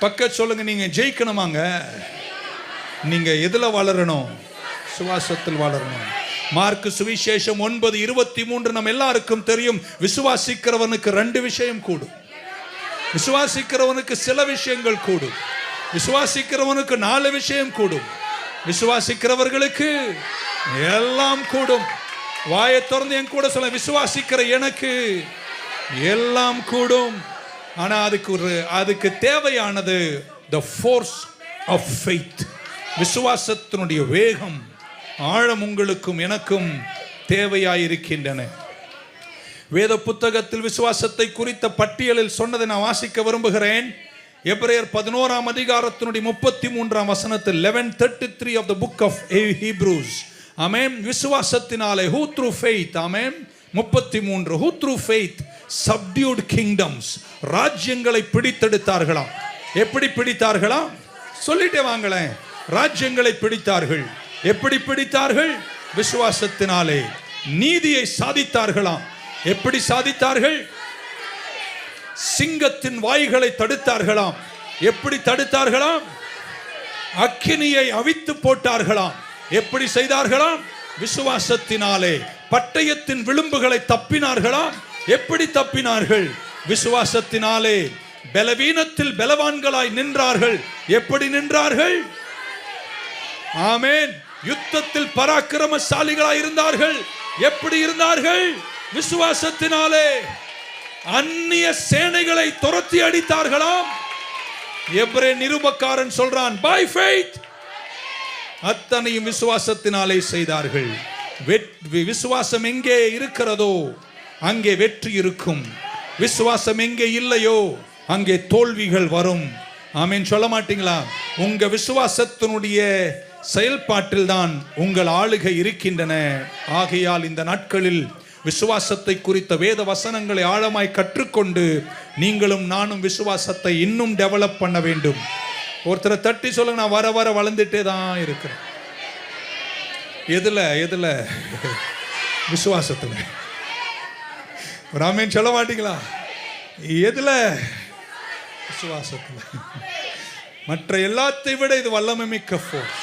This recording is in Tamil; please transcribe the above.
பக்க சொல்லுங்க நீங்க ஜெயிக்கணுமாங்க? நீங்க எதுல வளரணும்? சுவாசத்தில் வளரணும். மார்க் சுவிசேஷம் ஒன்பது இருபத்தி மூன்று நம்ம எல்லாருக்கும் தெரியும். விசுவாசிக்கிறவனுக்கு ரெண்டு விஷயம் கூடும். விசுவாசிக்கிறவனுக்கு சில விஷயங்கள் கூடும். விசுவாசிக்கிறவனுக்கு நாலு விஷயம் கூடும். விசுவாசிக்கிறவர்களுக்கு எல்லாம் கூடும். வாயை திறந்து என் கூட சொல்ல விசுவாசிக்கிற எனக்கு எல்லாம் கூடும். ஆனா அதுக்கு ஒரு அதுக்கு தேவையானது த ஃபோர்ஸ் ஆஃப் ஃபெய்த் விசுவாசத்தினுடைய வேகம் ஆழம் உங்களுக்கும் எனக்கும் தேவையாயிருக்கின்றன. வேத புத்தகத்தில் விசுவாசத்தை குறித்த பட்டியலில் சொன்னதை நான் வாசிக்க விரும்புகிறேன். எப்ரேயர் பதினோராம் அதிகாரத்தினுடைய முப்பத்தி மூன்றாம் வசனத்தில் eleven thirty three of the book of Hebrews அமேம் விசுவாசத்தினாலே ஹூ த்ரூ ஃபெய்த் அமேம் முப்பத்தி மூன்று who through faith subdued kingdoms ராஜ்யங்களை பிடித்தெடுத்தார்களாம் எப்படி பிடித்தார்களாம் சொல்லிட்டே வாங்களேன். ராஜ்யங்களை பிடித்தார்கள். எப்படி பிடித்தார்கள்? விசுவாசத்தினாலே. நீதியை சாதித்தார்களாம் எப்படி சாதித்தார்கள்? சிங்கத்தின் வாய்களை தடுத்தார்களாம் எப்படி தடுத்தார்களாம் அக்கினியை அவித்து போட்டார்களாம் எப்படி செய்தார்களாம் விசுவாசத்தினாலே. பட்டயத்தின் விளிம்புகளை தப்பினார்களாம் எப்படி தப்பினார்கள்? விசுவாசத்தினாலே பலவீனத்தில் பலவான்களாய் நின்றார்கள். எப்படி நின்றார்கள்? ஆமேன். யுத்தத்தில் பராக்கிரமசாலிகளாய் இருந்தார்கள். எப்படி இருந்தார்கள்? விசுவாசத்தினாலே அந்நிய சேனைகளை துரத்தி அடித்தார்களாம். எப்ரே நிருபக்காரன் சொல்றான் பை ஃபெய்த் அத்தனையும் விசுவாசத்தினாலே செய்தார்கள். விசுவாசம் எங்கே இருக்கிறதோ அங்கே வெற்றி இருக்கும். விசுவாசம் எங்கே இல்லையோ அங்கே தோல்விகள் வரும். ஆமீன். சொல்ல மாட்டீங்களா? உங்க விசுவாசத்தினுடைய செயல்பாட்டில் தான் உங்கள் ஆளுகை இருக்கின்றன. ஆகையால் இந்த நாட்களில் விசுவாசத்தை குறித்த வேத வசனங்களை ஆழமாய் கற்றுக்கொண்டு நீங்களும் நானும் விசுவாசத்தை இன்னும் டெவலப் பண்ண வேண்டும். ஒருத்தரை தட்டி சொல்லுங்க நான் வர வர வளர்ந்துட்டே தான் இருக்கிறேன். எதுல எதுல? விசுவாசத்துல. ராமேன் சொல்ல மாட்டீங்களா? எதில்? விசுவாசத்தில். மற்ற எல்லாத்தை விட இது வல்லமை மிக்க ஃபோர்ஸ்